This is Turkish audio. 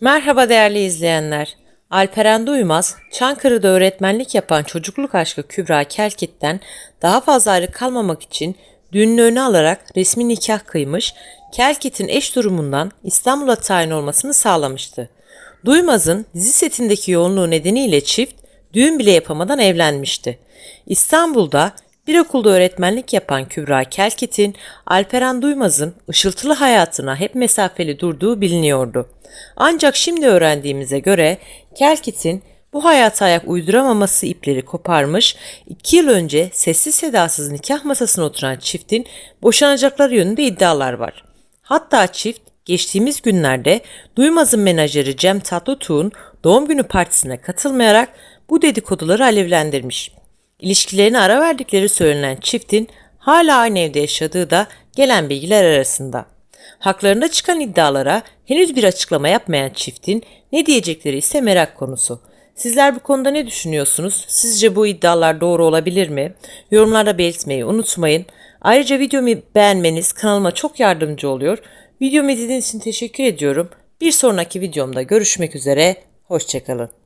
Merhaba değerli izleyenler. Alperen Duymaz, Çankırı'da öğretmenlik yapan çocukluk aşkı Kübra Kelkit'ten daha fazla ayrı kalmamak için düğününü öne alarak resmi nikah kıymış, Kelkit'in eş durumundan İstanbul'a tayin olmasını sağlamıştı. Duymaz'ın dizi setindeki yoğunluğu nedeniyle çift düğün bile yapamadan evlenmişti. İstanbul'da bir okulda öğretmenlik yapan Kübra Kelkit'in Alperen Duymaz'ın ışıltılı hayatına hep mesafeli durduğu biliniyordu. Ancak şimdi öğrendiğimize göre Kelkit'in bu hayata ayak uyduramaması ipleri koparmış, iki yıl önce sessiz sedasız nikah masasına oturan çiftin boşanacakları yönünde iddialar var. Hatta çift geçtiğimiz günlerde Duymaz'ın menajeri Cem Tatlıtuğ'un doğum günü partisine katılmayarak bu dedikoduları alevlendirmiş. İlişkilerine ara verdikleri söylenen çiftin hala aynı evde yaşadığı da gelen bilgiler arasında. Haklarında çıkan iddialara henüz bir açıklama yapmayan çiftin ne diyecekleri ise merak konusu. Sizler bu konuda ne düşünüyorsunuz? Sizce bu iddialar doğru olabilir mi? Yorumlarda belirtmeyi unutmayın. Ayrıca videomu beğenmeniz kanalıma çok yardımcı oluyor. Videomu izlediğiniz için teşekkür ediyorum. Bir sonraki videomda görüşmek üzere. Hoşçakalın.